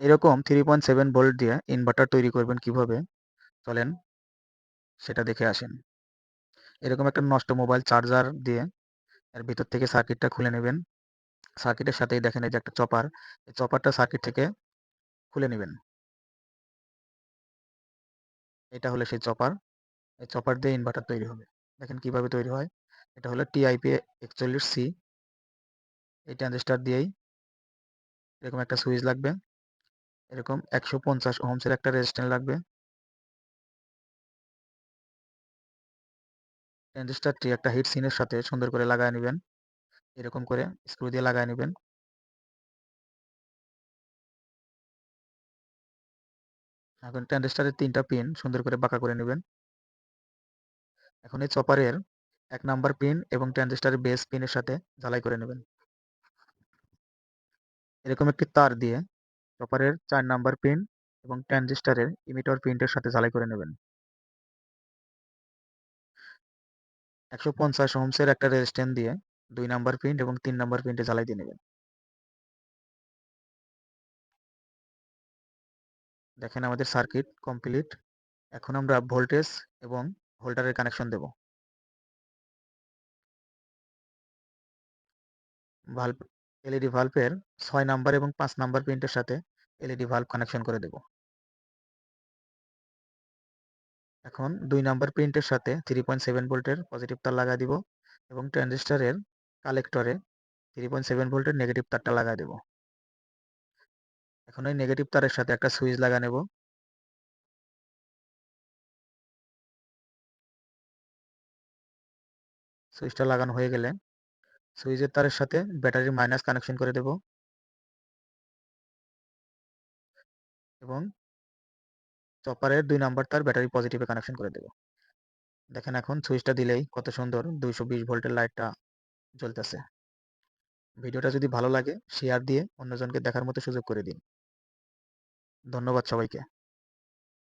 এরকম three point seven volt দিয়ে inverter তৈরি করবেন কীভাবে? চলেন, সেটা দেখে আসেন। এরকম একটা নষ্ট মোবাইল চার্জার দিয়ে এর ভিতর থেকে সার্কিটটা খুলে নেবেন। সার্কিটের সাথেই দেখেন এই যে একটা চপার এই চপারটা সার্কিট থেকে খুলে নেবেন। এটা হলো সেই চপার এই চপার দিয়ে ইনভার্টার তৈরি হবে। দেখেন কীভাবে তৈরি হয়। এটা হলো টিআইপি একচল্লিশ সি এই ট্রানজিস্টার দিয়েই এরকম একটা সুইচ লাগবে। এরকম একশো পঞ্চাশ ওহমসের একটা রেজিস্ট্যান্ট লাগবে। ট্রানজিস্টারটি একটা হিট সিনের সাথে সুন্দর করে লাগায় নেবেন। এরকম করে স্ক্রু দিয়ে লাগায় নেবেন। এখন ট্রানজিস্টারের তিনটা পিন সুন্দর করে বাঁকা করে নেবেন। এখন এই চপারের এক নাম্বার পিন এবং ট্রানজিস্টারের বেস পিনের সাথে ঝালাই করে নেবেন। এরকম একটি তার দিয়ে চপারের চার নাম্বার পিন এবং ট্রানজিস্টারের ইমিটর পিনটার সাথে ঝালাই করে নেবেন। একশো পঞ্চাশ ওহমসের একটা রেজিস্ট্যান্ট দিয়ে দুই নাম্বার পিন এবং তিন নাম্বার পিনটা জ্বালাই দিয়ে নেবেন। দেখেন আমাদের সার্কিট কমপ্লিট। এখন আমরা ভোল্টেজ এবং হোল্ডারের কানেকশন দেব। ভাল্ব এলইডি ভাল্বের ছয় নাম্বার এবং পাঁচ নাম্বার প্রিন্টের সাথে এলইডি ভাল্ব কানেকশন করে দেব। এখন দুই নাম্বার প্রিন্টের সাথে থ্রি পয়েন্ট সেভেন ভোল্টের পজিটিভ তার লাগা দিব এবং ট্রানজিস্টারের কালেক্টরে থ্রি পয়েন্ট সেভেন ভোল্টের নেগেটিভ তারটা লাগা দেব। এখন ওই নেগেটিভ তারের সাথে একটা সুইচ লাগা নেব। সুইচটা লাগানো হয়ে গেলে সুইচের তারের সাথে ব্যাটারির মাইনাস কানেকশন করে দেব। এবং চপারের দুই নাম্বার তার ব্যাটারি পজিটিভে কানেকশন করে দেব। দেখেন এখন সুইচটা দিলেই কত সুন্দর দুইশো বিশ ভোল্টের লাইটটা জ্বলতেছে। ভিডিওটা যদি ভালো লাগে শেয়ার দিয়ে অন্যজনকে দেখার মতো সুযোগ করে দিন। ধন্যবাদ সবাইকে।